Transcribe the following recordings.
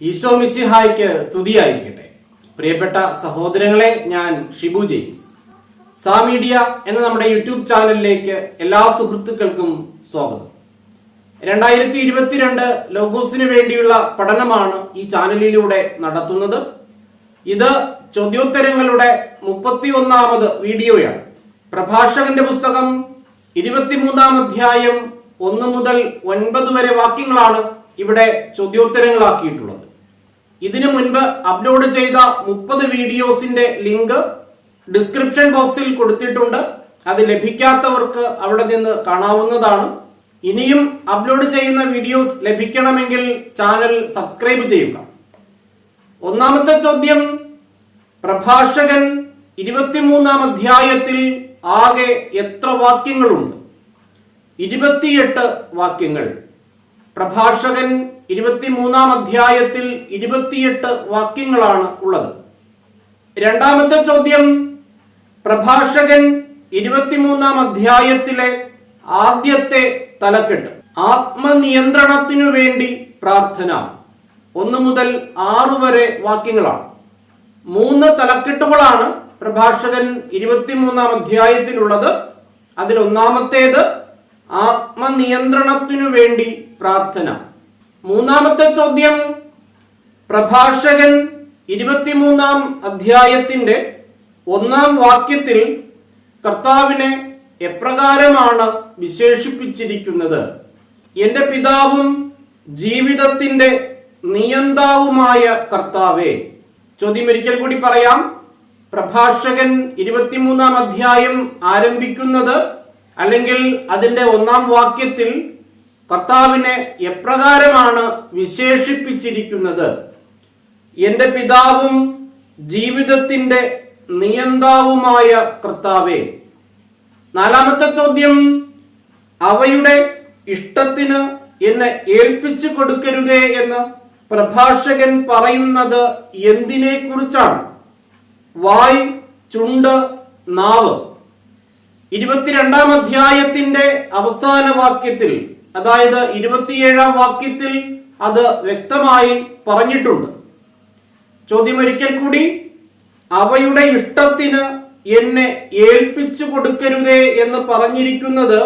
ഈശോ മിശിഹായ്ക്ക് സ്തുതിയായിരിക്കട്ടെ. പ്രിയപ്പെട്ട സഹോദരങ്ങളെ ഞാൻ ഷിബു ജെയിംസ്. സാ മീഡിയ എന്ന നമ്മുടെ യൂട്യൂബ് ചാനലിലേക്ക് എല്ലാ സുഹൃത്തുക്കൾക്കും സ്വാഗതം. രണ്ടായിരത്തി ഇരുപത്തിരണ്ട് ലോഗോസിന് വേണ്ടിയുള്ള പഠനമാണ് ഈ ചാനലിലൂടെ നടത്തുന്നത്. ഇത് ചോദ്യോത്തരങ്ങളുടെ മുപ്പത്തി ഒന്നാമത് വീഡിയോയാണ്. പ്രഭാഷകന്റെ പുസ്തകം ഇരുപത്തിമൂന്നാം അധ്യായം ഒന്ന് മുതൽ ഒൻപത് വരെ വാക്യങ്ങളാണ് ഇവിടെ ചോദ്യോത്തരങ്ങളാക്കിയിട്ടുള്ളത്. ഇതിനു മുൻപ് അപ്ലോഡ് ചെയ്ത മുപ്പത് വീഡിയോസിന്റെ ലിങ്ക് ഡിസ്ക്രിപ്ഷൻ ബോക്സിൽ കൊടുത്തിട്ടുണ്ട്. അത് ലഭിക്കാത്തവർക്ക് അവിടെ നിന്ന് കാണാവുന്നതാണ്. ഇനിയും അപ്ലോഡ് ചെയ്യുന്ന വീഡിയോസ് ലഭിക്കണമെങ്കിൽ ചാനൽ സബ്സ്ക്രൈബ് ചെയ്യുക. ഒന്നാമത്തെ ചോദ്യം പ്രഭാഷകൻ ഇരുപത്തിമൂന്നാം അധ്യായത്തിൽ ആകെ എത്ര വാക്യങ്ങളുണ്ട്? ഇരുപത്തിയെട്ട് വാക്യങ്ങൾ. പ്രഭാഷകൻ ഇരുപത്തിമൂന്നാം അധ്യായത്തിൽ ഇരുപത്തിയെട്ട് വാക്യങ്ങളാണ് ഉള്ളത്. രണ്ടാമത്തെ ചോദ്യം പ്രഭാഷകൻ ഇരുപത്തിമൂന്നാം അധ്യായത്തിലെ ആദ്യത്തെ തലക്കെട്ട്. ആത്മനിയന്ത്രണത്തിനു വേണ്ടി പ്രാർത്ഥന. ഒന്ന് മുതൽ ആറ് വരെ വാക്യങ്ങളാണ്. മൂന്ന് തലക്കെട്ടുകളാണ് പ്രഭാഷകൻ ഇരുപത്തിമൂന്നാം അധ്യായത്തിലുള്ളത്. അതിൽ ഒന്നാമത്തേത് ആത്മനിയന്ത്രണത്തിനു വേണ്ടി പ്രാർത്ഥന. മൂന്നാമത്തെ ചോദ്യം പ്രഭാഷകൻ ഇരുപത്തിമൂന്നാം അധ്യായത്തിന്റെ ഒന്നാം വാക്യത്തിൽ കർത്താവിനെ എപ്രകാരമാണ് വിശേഷിപ്പിച്ചിരിക്കുന്നത്? എന്റെ പിതാവും ജീവിതത്തിന്റെ നിയന്താവുമായ കർത്താവേ. ചോദ്യം ഒരിക്കൽ കൂടി പറയാം. പ്രഭാഷകൻ ഇരുപത്തിമൂന്നാം അധ്യായം ആരംഭിക്കുന്നത് അല്ലെങ്കിൽ അതിന്റെ ഒന്നാം വാക്യത്തിൽ കർത്താവിനെ എപ്രകാരമാണ് വിശേഷിപ്പിച്ചിരിക്കുന്നത്? എന്റെ പിതാവും ജീവിതത്തിന്റെ നിയന്താവുമായ കർത്താവേ നാലാമത്തെ ചോദ്യം അവയുടെ ഇഷ്ടത്തിന് എന്നെ ഏൽപ്പിച്ചു കൊടുക്കരുതേ എന്ന് പ്രഭാഷകൻ പറയുന്നത് എന്തിനെ കുറിച്ചാണ് വായ് ചുണ്ട് നാവ്. ഇരുപത്തിരണ്ടാം അധ്യായത്തിന്റെ അവസാന വാക്യത്തിൽ അതായത് ഇരുപത്തിയേഴാം വാക്യത്തിൽ അത് വ്യക്തമായി പറഞ്ഞിട്ടുണ്ട്. ചോദ്യം ഒരിക്കൽ കൂടി അവയുടെ ഇഷ്ടത്തിന് എന്നെ ഏൽപ്പിച്ചു കൊടുക്കരുതേ എന്ന് പറഞ്ഞിരിക്കുന്നത്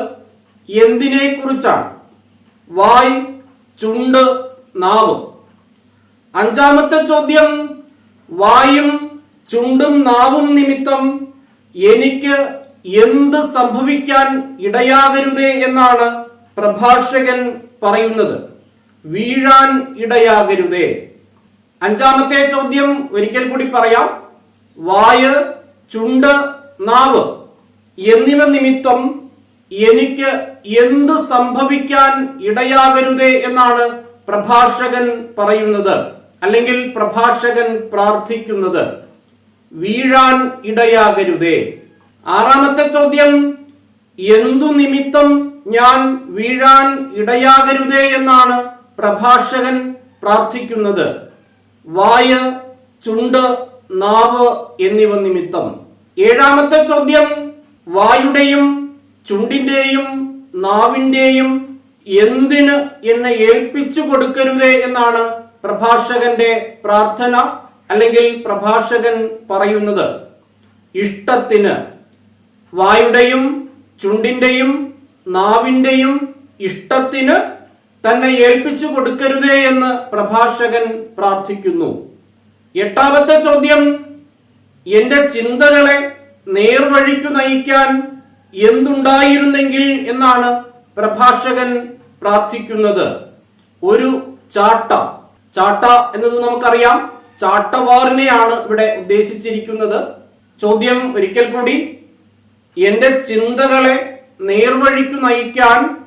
എന്തിനെ കുറിച്ചാണ് വായ് ചുണ്ട് നാവ്. അഞ്ചാമത്തെ ചോദ്യം വായും ചുണ്ടും നാവും നിമിത്തം എനിക്ക് എന്ത് സംഭവിക്കാൻ ഇടയാകരുതേ എന്നാണ് പ്രഭാഷകൻ പറയുന്നത് വീഴാൻ ഇടയാകരുതേ. അഞ്ചാമത്തെ ചോദ്യം ഒരിക്കൽ കൂടി പറയാം. വായ് ചുണ്ട് നാവ് എന്നിവ നിമിത്തം എനിക്ക് എന്ത് സംഭവിക്കാൻ ഇടയാകരുതേ എന്നാണ് പ്രഭാഷകൻ പറയുന്നത്. അല്ലെങ്കിൽ പ്രഭാഷകൻ പ്രാർത്ഥിക്കുന്നത്. വീഴാൻ ഇടയാകരുതേ. ആറാമത്തെ ചോദ്യം എന്തു നിമിത്തം ഞാൻ വീഴാൻ ഇടയാകരുതേ എന്നാണ് പ്രഭാഷകൻ പ്രാർത്ഥിക്കുന്നത്. വായ ചുണ്ട് നാവ് എന്നിവ നിമിത്തം. ഏഴാമത്തെ ചോദ്യം വായുടെയും ചുണ്ടിന്റെയും നാവിന്റെയും എന്തിന് എന്നെ ഏൽപ്പിച്ചു കൊടുക്കരുതേ എന്നാണ് പ്രഭാഷകന്റെ പ്രാർത്ഥന അല്ലെങ്കിൽ പ്രഭാഷകൻ പറയുന്നത്. ഇഷ്ടത്തിന് വായുടെയും ചുണ്ടിന്റെയും നാവിന്റെയും ഇഷ്ടത്തിന് തന്നെ ഏൽപ്പിച്ചു കൊടുക്കരുതേ എന്ന് പ്രഭാഷകൻ പ്രാർത്ഥിക്കുന്നു. എട്ടാമത്തെ ചോദ്യം എന്റെ ചിന്തകളെ നേർവഴിക്കു നയിക്കാൻ എന്തുണ്ടായിരുന്നെങ്കിൽ? എന്നാണ് പ്രഭാഷകൻ പ്രാർത്ഥിക്കുന്നത്. ഒരു ചാട്ട ചാട്ട എന്നത് നമുക്കറിയാം. ചാട്ടവാറിനെയാണ് ഇവിടെ ഉദ്ദേശിച്ചിരിക്കുന്നത്. ചോദ്യം ഒരിക്കൽ കൂടി എന്റെ ചിന്തകളെ നേർവഴിക്കു നയിക്കാൻ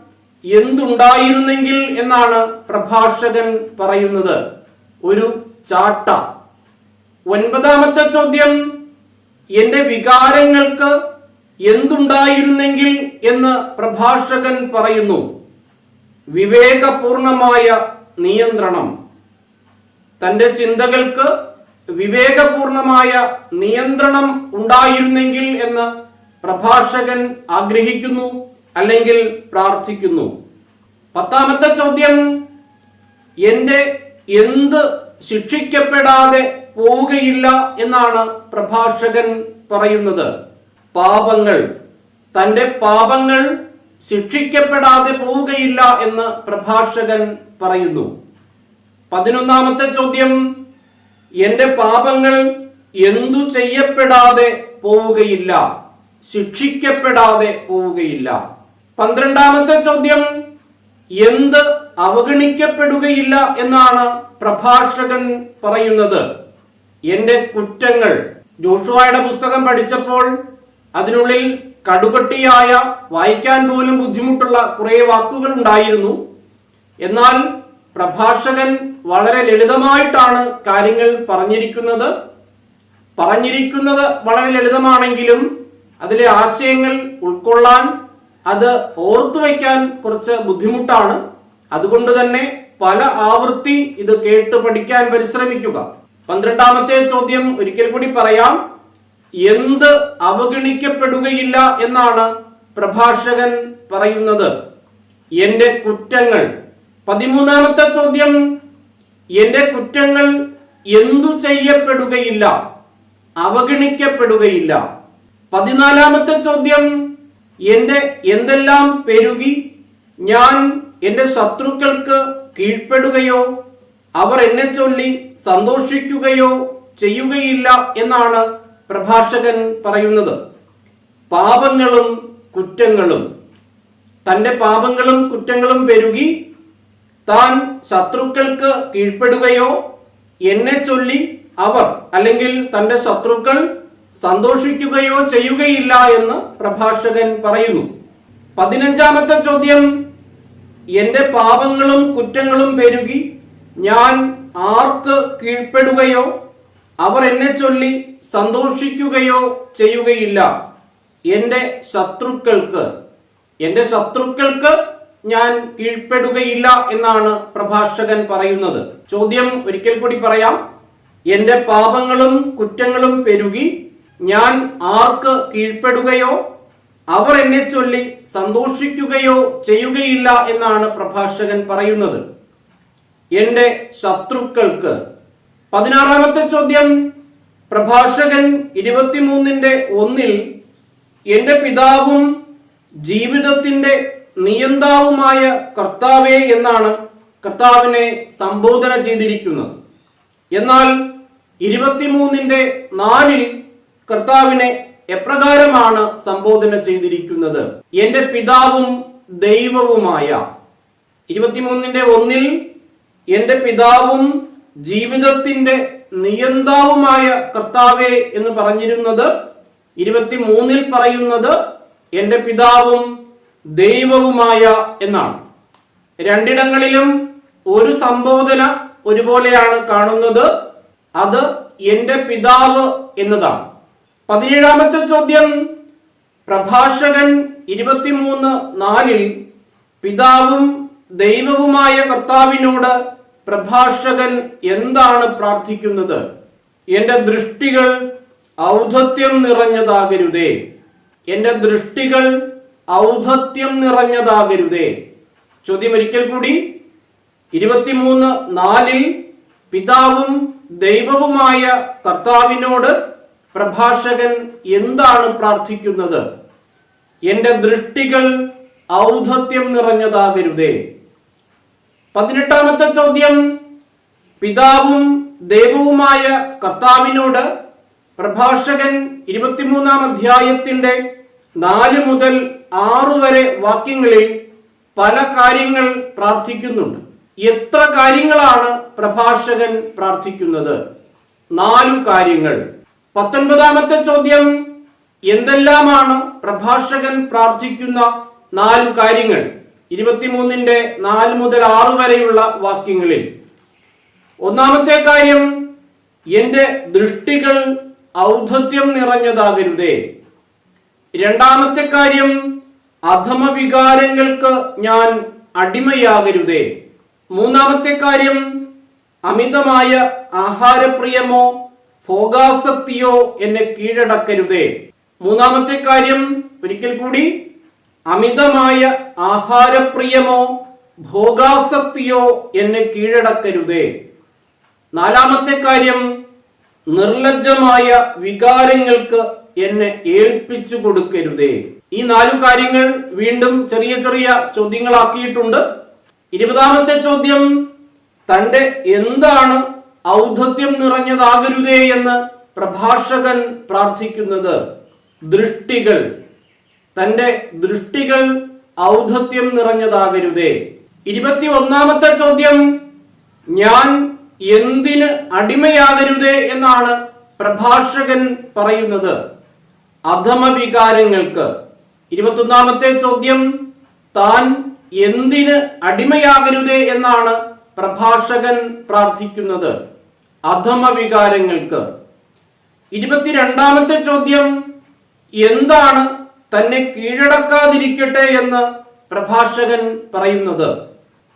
എന്തുണ്ടായിരുന്നെങ്കിൽ എന്നാണ് പ്രഭാഷകൻ പറയുന്നത്. ഒരു ചാട്ട. ഒൻപതാമത്തെ ചോദ്യം എന്റെ വികാരങ്ങൾക്ക് എന്തുണ്ടായിരുന്നെങ്കിൽ എന്ന് പ്രഭാഷകൻ പറയുന്നു. വിവേകപൂർണമായ നിയന്ത്രണം. തന്റെ ചിന്തകൾക്ക് വിവേകപൂർണമായ നിയന്ത്രണം ഉണ്ടായിരുന്നെങ്കിൽ എന്ന് പ്രഭാഷകൻ ആഗ്രഹിക്കുന്നു അല്ലെങ്കിൽ പ്രാർത്ഥിക്കുന്നു. പത്താമത്തെ ചോദ്യം എന്റെ എന്ത് ശിക്ഷിക്കപ്പെടാതെ പോവുകയില്ല എന്നാണ് പ്രഭാഷകൻ പറയുന്നത്. പാപങ്ങൾ തന്റെ പാപങ്ങൾ ശിക്ഷിക്കപ്പെടാതെ പോവുകയില്ല എന്ന് പ്രഭാഷകൻ പറയുന്നു. പതിനൊന്നാമത്തെ ചോദ്യം എന്റെ പാപങ്ങൾ എന്തു ചെയ്യപ്പെടാതെ പോവുകയില്ല? ശിക്ഷിക്കപ്പെടാതെ പോവുകയില്ല. പന്ത്രണ്ടാമത്തെ ചോദ്യം എന്ത് അവഗണിക്കപ്പെടുകയില്ല എന്നാണ് പ്രഭാഷകൻ പറയുന്നത്. എന്റെ കുറ്റങ്ങൾ ജോഷുവായുടെ പുസ്തകം പഠിച്ചപ്പോൾ അതിനുള്ളിൽ കടുകട്ടിയായ വായിക്കാൻ പോലും ബുദ്ധിമുട്ടുള്ള കുറെ വാക്കുകൾ ഉണ്ടായിരുന്നു. എന്നാൽ പ്രഭാഷകൻ വളരെ ലളിതമായിട്ടാണ് കാര്യങ്ങൾ പറഞ്ഞിരിക്കുന്നത്. പറഞ്ഞിരിക്കുന്നത് വളരെ ലളിതമാണെങ്കിലും അതിലെ ആശയങ്ങൾ ഉൾക്കൊള്ളാൻ അത് ഓർത്തു വയ്ക്കാൻ കുറച്ച് ബുദ്ധിമുട്ടാണ്. അതുകൊണ്ട് തന്നെ പല ആവൃത്തി ഇത് കേട്ട് പഠിക്കാൻ പരിശ്രമിക്കുക. പന്ത്രണ്ടാമത്തെ ചോദ്യം ഒരിക്കൽ കൂടി പറയാം. എന്ത് അവഗണിക്കപ്പെടുകയില്ല എന്നാണ് പ്രഭാഷകൻ പറയുന്നത്. എന്റെ കുറ്റങ്ങൾ. പതിമൂന്നാമത്തെ ചോദ്യം. എന്റെ കുറ്റങ്ങൾ എന്തു ചെയ്യപ്പെടുകയില്ല? അവഗണിക്കപ്പെടുകയില്ല. പതിനാലാമത്തെ ചോദ്യം എന്റെ എന്തെല്ലാം പെരുകി? ഞാൻ എന്റെ ശത്രുക്കൾക്ക് കീഴ്പ്പെടുകയോ അവർ എന്നെ ചൊല്ലി സന്തോഷിക്കുകയോ ചെയ്യുകയില്ല എന്നാണ് പ്രഭാഷകൻ പറയുന്നത്. പാപങ്ങളും കുറ്റങ്ങളും. തന്റെ പാപങ്ങളും കുറ്റങ്ങളും പെരുകി താൻ ശത്രുക്കൾക്ക് കീഴ്പ്പെടുകയോ എന്നെ ചൊല്ലി അവർ അല്ലെങ്കിൽ തന്റെ ശത്രുക്കൾ സന്തോഷിക്കുകയോ ചെയ്യുകയില്ല എന്ന് പ്രഭാഷകൻ പറയുന്നു. പതിനഞ്ചാമത്തെ ചോദ്യം എന്റെ പാപങ്ങളും കുറ്റങ്ങളും പെരുകി ഞാൻ ആർക്ക് കീഴ്പ്പെടുകയോ? അവർ എന്നെ ചൊല്ലി സന്തോഷിക്കുകയോ ചെയ്യുകയില്ല. എന്റെ ശത്രുക്കൾക്ക് എന്റെ ശത്രുക്കൾക്ക് ഞാൻ കീഴ്പ്പെടുകയില്ല എന്നാണ് പ്രഭാഷകൻ പറയുന്നത്. ചോദ്യം ഒരിക്കൽ കൂടി പറയാം. എന്റെ പാപങ്ങളും കുറ്റങ്ങളും പെരുകി ഞാൻ ആർക്ക് കീഴ്പ്പെടുകയോ അവർ എന്നെ ചൊല്ലി സന്തോഷിക്കുകയോ ചെയ്യുകയില്ല എന്നാണ് പ്രഭാഷകൻ പറയുന്നത്. എന്റെ ശത്രുക്കൾക്ക് പതിനാറാമത്തെ ചോദ്യം. പ്രഭാഷകൻ ഇരുപത്തിമൂന്നിന്റെ ഒന്നിൽ എന്റെ പിതാവും ജീവിതത്തിന്റെ നിയന്താവുമായ കർത്താവേ എന്നാണ് കർത്താവിനെ സംബോധന ചെയ്തിരിക്കുന്നത്. എന്നാൽ ഇരുപത്തിമൂന്നിന്റെ നാലിൽ കർത്താവിനെ എപ്രകാരമാണ് സംബോധന ചെയ്തിരിക്കുന്നത്? എന്റെ പിതാവും ദൈവവുമായ. ഇരുപത്തിമൂന്നിന്റെ ഒന്നിൽ എന്റെ പിതാവും ജീവിതത്തിന്റെ നിയന്താവുമായ കർത്താവെ എന്ന് പറഞ്ഞിരുന്നത് ഇരുപത്തിമൂന്നിൽ പറയുന്നത് എന്റെ പിതാവും ദൈവവുമായ എന്നാണ്. രണ്ടിടങ്ങളിലും ഒരു സംബോധന ഒരുപോലെയാണ് കാണുന്നത്. അത് എന്റെ പിതാവ് എന്നതാണ്. പതിനേഴാമത്തെ ചോദ്യം. പ്രഭാഷകൻ ഇരുപത്തിമൂന്ന് നാലിൽ പിതാവും ദൈവവുമായ കർത്താവിനോട് പ്രഭാഷകൻ എന്താണ് പ്രാർത്ഥിക്കുന്നത്? എന്റെ ദൃഷ്ടികൾ ഔദ്ധത്യം നിറഞ്ഞതാകരുതേ. എന്റെ ദൃഷ്ടികൾ ഔദ്ധത്യം നിറഞ്ഞതാകരുതേ. ചോദ്യം ഒരിക്കൽ കൂടി. ഇരുപത്തിമൂന്ന് നാലിൽ പിതാവും ദൈവവുമായ കർത്താവിനോട് പ്രഭാഷകൻ എന്താണ് പ്രാർത്ഥിക്കുന്നത്? എന്റെ ദൃഷ്ടികൾ ഔദ്ധത്യം നിറഞ്ഞതാകരുതേ. പതിനെട്ടാമത്തെ ചോദ്യം. പിതാവും ദൈവവുമായ കർത്താവിനോട് പ്രഭാഷകൻ ഇരുപത്തിമൂന്നാം അധ്യായത്തിന്റെ നാല് മുതൽ ആറു വരെ വാക്യങ്ങളിൽ പല കാര്യങ്ങൾ പ്രാർത്ഥിക്കുന്നുണ്ട്. എത്ര കാര്യങ്ങളാണ് പ്രഭാഷകൻ പ്രാർത്ഥിക്കുന്നത്? നാലു കാര്യങ്ങൾ. പത്തൊൻപതാമത്തെ ചോദ്യം എന്തെല്ലാമാണ് പ്രഭാഷകൻ പ്രാർത്ഥിക്കുന്ന നാല് കാര്യങ്ങൾ? ഇരുപത്തിമൂന്നിന്റെ നാല് മുതൽ ആറ് വരെയുള്ള വാക്യങ്ങളിൽ. ഒന്നാമത്തെ കാര്യം എന്റെ ദൃഷ്ടികൾ ഔദ്ധത്യം നിറഞ്ഞതാകരുതേ. രണ്ടാമത്തെ കാര്യം അധമ വികാരങ്ങൾക്ക് ഞാൻ അടിമയാകരുതേ. മൂന്നാമത്തെ കാര്യം അമിതമായ ആഹാരപ്രിയമോ ഭോഗാസക്തിയോ എന്നെ കീഴടക്കരുതേ. മൂന്നാമത്തെ കാര്യം ഒരിക്കൽ കൂടി അമിതമായ ആഹാരപ്രിയമോ ഭോഗാസക്തിയോ എന്നെ കീഴടക്കരുതേ. നാലാമത്തെ കാര്യം നിർലജ്ജമായ വികാരങ്ങൾക്ക് എന്നെ ഏൽപ്പിച്ചു കൊടുക്കരുതേ. ഈ നാലു കാര്യങ്ങൾ വീണ്ടും ചെറിയ ചെറിയ ചോദ്യങ്ങളാക്കിയിട്ടുണ്ട്. ഇരുപതാമത്തെ ചോദ്യം തന്റെ എന്താണ് ഔദ്ധത്യം നിറഞ്ഞതാകരുതേ എന്ന് പ്രഭാഷകൻ പ്രാർത്ഥിക്കുന്നത് ദൃഷ്ടികൾ. തന്റെ ദൃഷ്ടികൾ ഔദ്ധത്യം നിറഞ്ഞതാകരുതേ. ഇരുപത്തി ഒന്നാമത്തെ ചോദ്യം ഞാൻ എന്തിന് അടിമയാകരുതേ എന്നാണ് പ്രഭാഷകൻ പറയുന്നത്. അധമവികാരങ്ങൾക്ക്. ഇരുപത്തൊന്നാമത്തെ ചോദ്യം താൻ എന്തിന് അടിമയാകരുതേ എന്നാണ് പ്രഭാഷകൻ പ്രാർത്ഥിക്കുന്നത്. അധമവികാരങ്ങൾക്ക്. ഇരുപത്തിരണ്ടാമത്തെ ചോദ്യം എന്താണ് തന്നെ കീഴടക്കാതിരിക്കട്ടെ എന്ന് പ്രഭാഷകൻ പറയുന്നത്?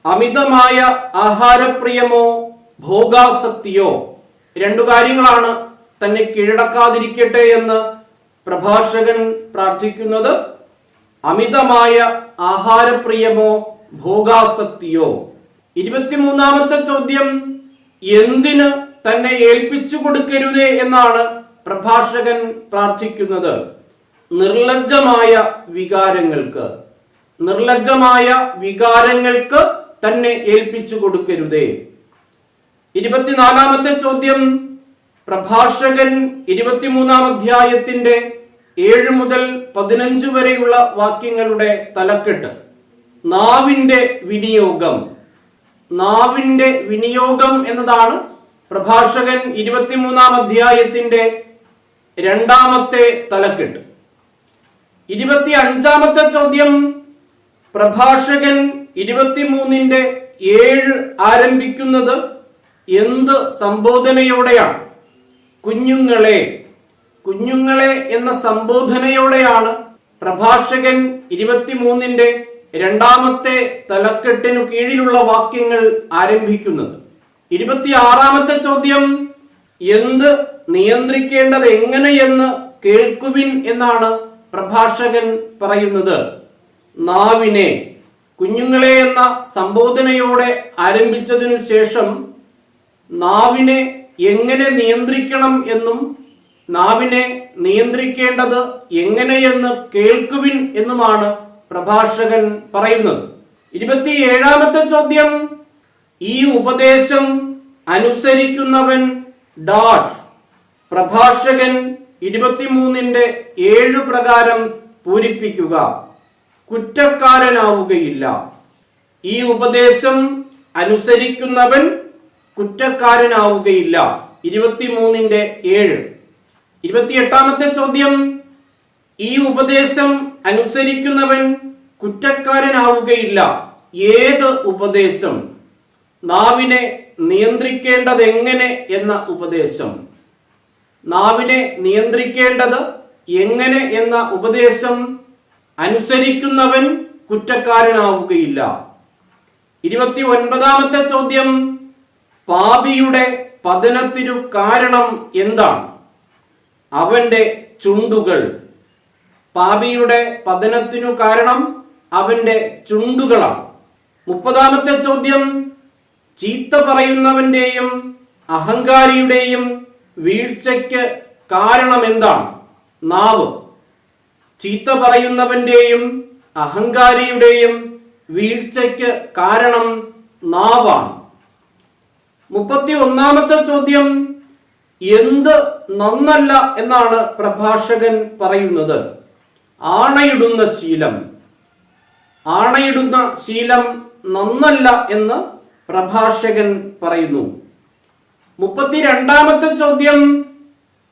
അമിതമായ ആഹാരപ്രിയമോ ഭോഗാസക്തിയോ? രണ്ടു കാര്യങ്ങളാണ് തന്നെ കീഴടക്കാതിരിക്കട്ടെ എന്ന് പ്രഭാഷകൻ പ്രാർത്ഥിക്കുന്നത്. അമിതമായ ആഹാരപ്രിയമോ ഭോഗാസക്തിയോ? ഇരുപത്തിമൂന്നാമത്തെ ചോദ്യം എന്തിന് തന്നെ ഏൽപ്പിച്ചു കൊടുക്കരുതേ എന്നാണ് പ്രഭാഷകൻ പ്രാർത്ഥിക്കുന്നത്. നിർലജ്ജമായ വികാരങ്ങൾക്ക് നിർലജ്ജമായ വികാരങ്ങൾക്ക് തന്നെ ഏൽപ്പിച്ചു കൊടുക്കരുതേ. ഇരുപത്തിനാലാമത്തെ ചോദ്യം പ്രഭാഷകൻ ഇരുപത്തിമൂന്നാം അധ്യായത്തിന്റെ ഏഴ് മുതൽ പതിനഞ്ച് വരെയുള്ള വാക്യങ്ങളുടെ തലക്കെട്ട്. നാവിന്റെ വിനിയോഗം. നാവിന്റെ വിനിയോഗം എന്നതാണ് പ്രഭാഷകൻ ഇരുപത്തിമൂന്നാം അധ്യായത്തിന്റെ രണ്ടാമത്തെ തലക്കെട്ട്. ഇരുപത്തി അഞ്ചാമത്തെ ചോദ്യം പ്രഭാഷകൻ ഇരുപത്തിമൂന്നിന്റെ ഏഴ് ആരംഭിക്കുന്നത് എന്ത് സംബോധനയോടെയാണ്? കുഞ്ഞുങ്ങളെ കുഞ്ഞുങ്ങളെ എന്ന സംബോധനയോടെയാണ് പ്രഭാഷകൻ ഇരുപത്തിമൂന്നിന്റെ രണ്ടാമത്തെ തലക്കെട്ടിനു കീഴിലുള്ള വാക്യങ്ങൾ ആരംഭിക്കുന്നത്. ഇരുപത്തിയാറാമത്തെ ചോദ്യം എന്ത് നിയന്ത്രിക്കേണ്ടത് എങ്ങനെയെന്ന് കേൾക്കുവിൻ എന്നാണ് പ്രഭാഷകൻ പറയുന്നത്. നാവിനെ കുഞ്ഞുങ്ങളെ എന്ന സംബോധനയോടെ ആരംഭിച്ചതിനു ശേഷം നാവിനെ എങ്ങനെ നിയന്ത്രിക്കണം എന്നും നാവിനെ നിയന്ത്രിക്കേണ്ടത് എങ്ങനെയെന്ന് കേൾക്കുവിൻ എന്നുമാണ് പ്രഭാഷകൻ പറയുന്നത്. ഇരുപത്തിയേഴാമത്തെ ചോദ്യം ഈ ഉപദേശം അനുസരിക്കുന്നവൻ ഡാഷ് പ്രഭാഷകൻ ഇരുപത്തിമൂന്നിന്റെ ഏഴു പ്രകാരം പൂരിപ്പിക്കുക. കുറ്റക്കാരനാവുകയില്ല. ഈ ഉപദേശം അനുസരിക്കുന്നവൻ കുറ്റക്കാരനാവുകയില്ല. ഇരുപത്തിമൂന്നിന്റെ ഏഴ്. ഇരുപത്തിയെട്ടാമത്തെ ചോദ്യം. ഈ ഉപദേശം അനുസരിക്കുന്നവൻ കുറ്റക്കാരനാവുകയില്ല. ഏത് ഉപദേശം? നാവിനെ നിയന്ത്രിക്കേണ്ടത് എങ്ങനെ എന്ന ഉപദേശം. നാവിനെ നിയന്ത്രിക്കേണ്ടത് എങ്ങനെ എന്ന ഉപദേശം അനുസരിക്കുന്നവൻ കുറ്റക്കാരനാവുകയില്ല. ഇരുപത്തി ഒൻപതാമത്തെ ചോദ്യം പാപിയുടെ പതനത്തിനു കാരണം എന്താണ്? അവന്റെ ചുണ്ടുകൾ. പാപിയുടെ പതനത്തിനു കാരണം അവന്റെ ചുണ്ടുകളാണ്. മുപ്പതാമത്തെ ചോദ്യം ചീത്ത പറയുന്നവന്റെയും അഹങ്കാരിയുടെയും വീഴ്ചയ്ക്ക് കാരണം എന്താണ് നാവ്. ചീത്ത പറയുന്നവന്റെയും അഹങ്കാരിയുടെയും വീഴ്ചയ്ക്ക് കാരണം നാവാണ്. മുപ്പത്തി ഒന്നാമത്തെ ചോദ്യം എന്ത് നന്നല്ല എന്നാണ് പ്രഭാഷകൻ പറയുന്നത്? ആണയിടുന്ന ശീലം. ആണയിടുന്ന ശീലം നന്നല്ല എന്ന് പ്രഭാഷകൻ പറയുന്നു. മുപ്പത്തിരണ്ടാമത്തെ ചോദ്യം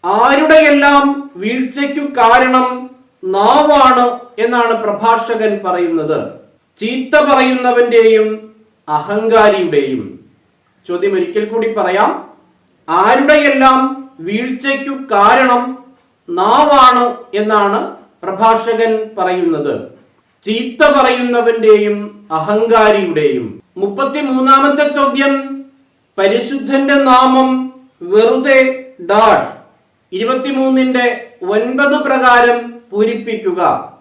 ആരുടെയെല്ലാം വീഴ്ചയ്ക്കു കാരണം നാവാണ് എന്നാണ് പ്രഭാഷകൻ പറയുന്നത്. ചീത്ത പറയുന്നവന്റെയും അഹങ്കാരിയുടെയും. ചോദ്യം ഒരിക്കൽ കൂടി പറയാം. ആരുടെയെല്ലാം വീഴ്ചയ്ക്കു കാരണം നാവാണ് എന്നാണ് പ്രഭാഷകൻ പറയുന്നത്. ചീത്ത പറയുന്നവന്റെയും അഹങ്കാരിയുടെയും. മുപ്പത്തിമൂന്നാമത്തെ ചോദ്യം. പരിശുദ്ധന്റെ നാമം വെറുതെ ഡാഷ് ഇരുപത്തിമൂന്നിന്റെ ഒൻപത് പ്രകാരം പൂരിപ്പിക്കുക.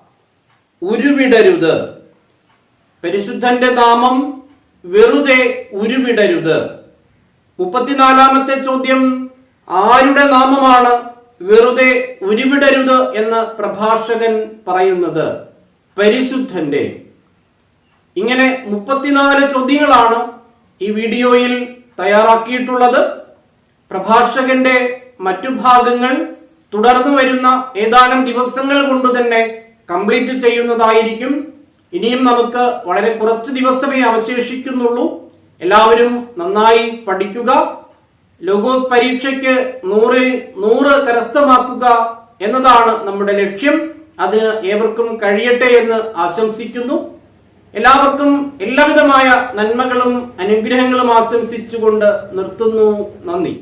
ഉരുവിടരുത്. പരിശുദ്ധന്റെ നാമം വെറുതെ ഉരുവിടരുത്. മുപ്പത്തിനാലാമത്തെ ചോദ്യം ആരുടെ നാമമാണ് വെറുതെ ഉരുവിടരുത് എന്ന് പ്രഭാഷകൻ പറയുന്നത്? പരിശുദ്ധന്റെ. ഇങ്ങനെ മുപ്പത്തിനാല് ചോദ്യങ്ങളാണ് ഈ വീഡിയോയിൽ തയ്യാറാക്കിയിട്ടുള്ളത്. പ്രഭാഷകന്റെ മറ്റു ഭാഗങ്ങൾ തുടർന്ന് വരുന്ന ഏതാനും ദിവസങ്ങൾ കൊണ്ട് തന്നെ കംപ്ലീറ്റ് ചെയ്യുന്നതായിരിക്കും. ഇനിയും നമുക്ക് വളരെ കുറച്ച് ദിവസമേ അവശേഷിക്കുന്നുള്ളൂ. എല്ലാവരും നന്നായി പഠിക്കുക. ലോഗോസ് പരീക്ഷയ്ക്ക് നൂറിൽ നൂറ് കരസ്ഥമാക്കുക എന്നതാണ് നമ്മുടെ ലക്ഷ്യം. അതിന് ഏവർക്കും കഴിയട്ടെ എന്ന് ആശംസിക്കുന്നു. എല്ലാവർക്കും എല്ലാവിധമായ നന്മകളും അനുഗ്രഹങ്ങളും ആശംസിച്ചുകൊണ്ട് നിർത്തുന്നു. നന്ദി.